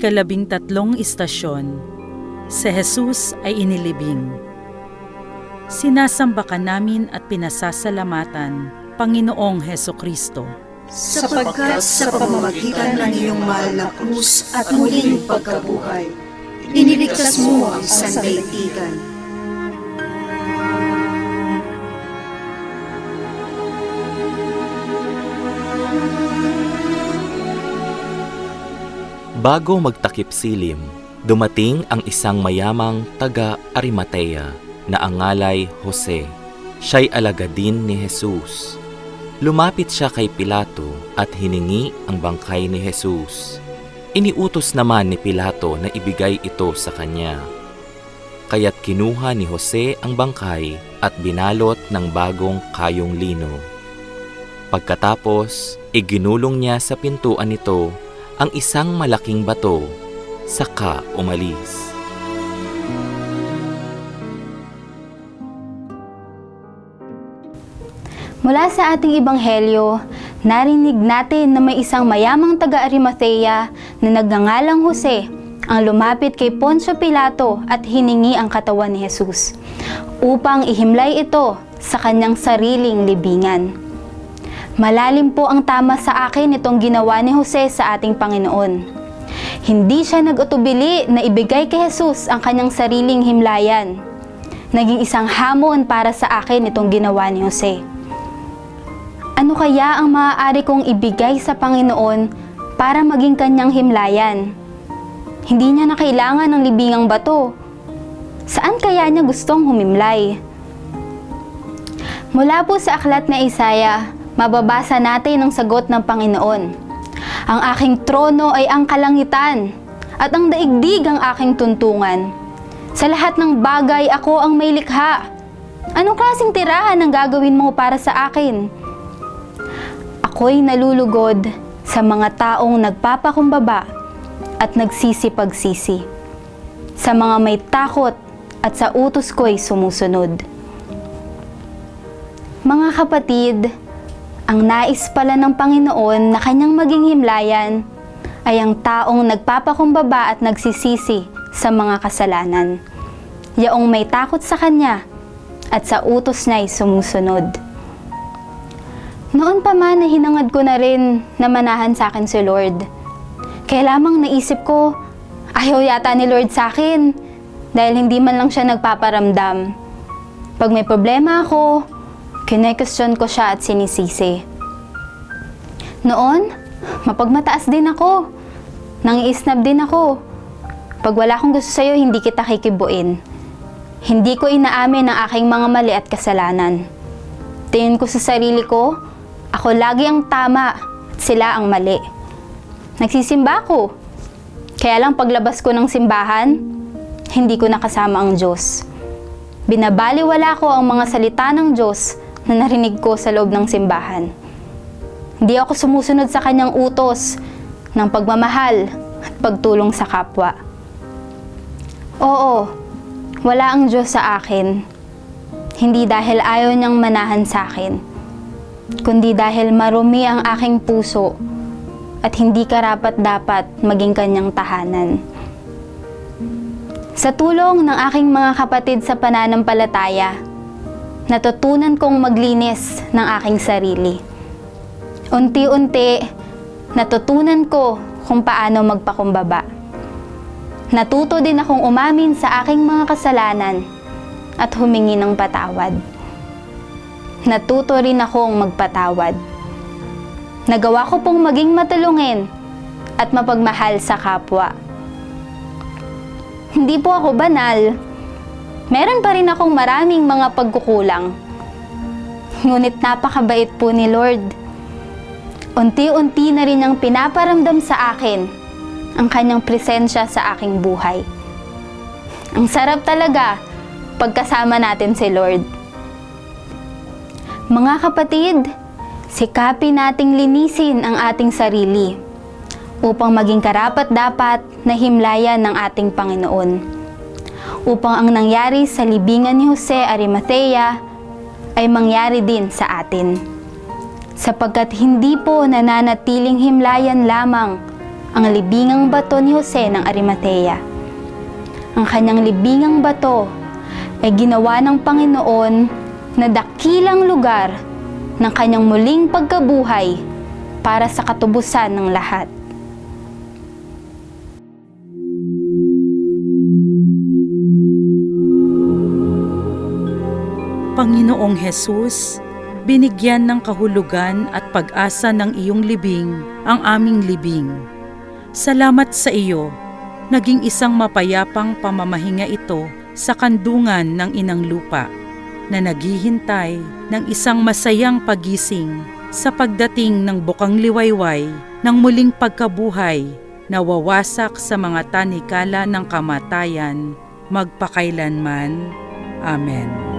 Ikalabing tatlong istasyon, si Jesus ay inilibing. Sinasamba ka namin at pinasasalamatan, Panginoong Heso Kristo. sapagkat sa pamamagitan ng iyong mahal na krus at muling pagkabuhay, iniligtas mo ang sandaigdigan. Bago magtakip silim, dumating ang isang mayamang taga Arimatea na ang ngalay Jose. Siya'y alagadin ni Jesus. Lumapit siya kay Pilato at hiningi ang bangkay ni Jesus. Iniutos naman ni Pilato na ibigay ito sa kanya. Kaya't kinuha ni Jose ang bangkay at binalot ng bagong kayong lino. Pagkatapos, iginulong niya sa pintuan nito ang isang malaking bato, saka umalis. Mula sa ating ibanghelyo, narinig natin na may isang mayamang taga-Arimathea na nagngangalang Jose ang lumapit kay Poncio Pilato at hiningi ang katawan ni Jesus upang ihimlay ito sa kanyang sariling libingan. Malalim po ang tama sa akin itong ginawa ni Jose sa ating Panginoon. Hindi siya nag-utubili na ibigay kay Jesus ang kanyang sariling himlayan. Naging isang hamon para sa akin itong ginawa ni Jose. Ano kaya ang maaari kong ibigay sa Panginoon para maging kanyang himlayan? Hindi niya na kailangan ng libingang bato. Saan kaya niya gustong humimlay? Mula po sa aklat na Isaya, mababasa natin ang sagot ng Panginoon. Ang aking trono ay ang kalangitan, at ang daigdig ang aking tuntungan. Sa lahat ng bagay ako ang may likha. Anong klaseng tirahan ang gagawin mo para sa akin? Ako'y nalulugod sa mga taong nagpapakumbaba at nagsisipagsisi. Sa mga may takot at sa utos ko'y sumusunod. Mga kapatid, ang nais pala ng Panginoon na kanyang maging himlayan ay ang taong nagpapakumbaba at nagsisisi sa mga kasalanan. Yaong may takot sa kanya at sa utos niya'y sumusunod. Noon pa man na hinangad ko na rin na manahan sa akin si Lord. Kaya lamang naisip ko, ayaw yata ni Lord sa akin dahil hindi man lang siya nagpaparamdam. Pag may problema ako, kinekestyon ko siya at sinisisi. Noon, mapagmataas din ako. Nangiisnab din ako. Pag wala akong gusto sa'yo, hindi kita kikibuin. Hindi ko inaamin ang aking mga mali at kasalanan. Tingin ko sa sarili ko, ako lagi ang tama sila ang mali. Nagsisimba ako. Kaya lang paglabas ko ng simbahan, hindi ko nakasama ang Diyos. Binabaliwala ko ang mga salita ng Diyos na narinig ko sa loob ng simbahan. Hindi ako sumusunod sa kanyang utos ng pagmamahal at pagtulong sa kapwa. Oo, wala ang Diyos sa akin. Hindi dahil ayaw niyang manahan sa akin, kundi dahil marumi ang aking puso at hindi karapat dapat maging kanyang tahanan. Sa tulong ng aking mga kapatid sa pananampalataya, natutunan kong maglinis ng aking sarili. Unti-unti, natutunan ko kung paano magpakumbaba. Natuto din akong umamin sa aking mga kasalanan at humingi ng patawad. Natuto rin akong magpatawad. Nagawa ko pong maging matulungin at mapagmahal sa kapwa. Hindi po ako banal. Meron pa rin akong maraming mga pagkukulang. Ngunit napakabait po ni Lord. Unti-unti na rin niyang pinaparamdam sa akin ang kanyang presensya sa aking buhay. Ang sarap talaga pagkasama natin si Lord. Mga kapatid, sikapin nating linisin ang ating sarili upang maging karapat-dapat na himlayan ng ating Panginoon. Upang ang nangyari sa libingan ni Jose Arimathea ay mangyari din sa atin. Sapagkat hindi po nananatiling himlayan lamang ang ang libingang bato ni Jose ng Arimatea. Ang kanyang libingang bato ay ginawa ng Panginoon na dakilang lugar ng kanyang muling pagkabuhay para sa katubusan ng lahat. Panginoong Hesus, binigyan ng kahulugan at pag-asa ng iyong libing ang aming libing. Salamat sa iyo, naging isang mapayapang pamamahinga ito sa kandungan ng inang lupa na naghihintay ng isang masayang pagising sa pagdating ng bukang liwayway ng muling pagkabuhay na wawasak sa mga tanikala ng kamatayan magpakailanman. Amen.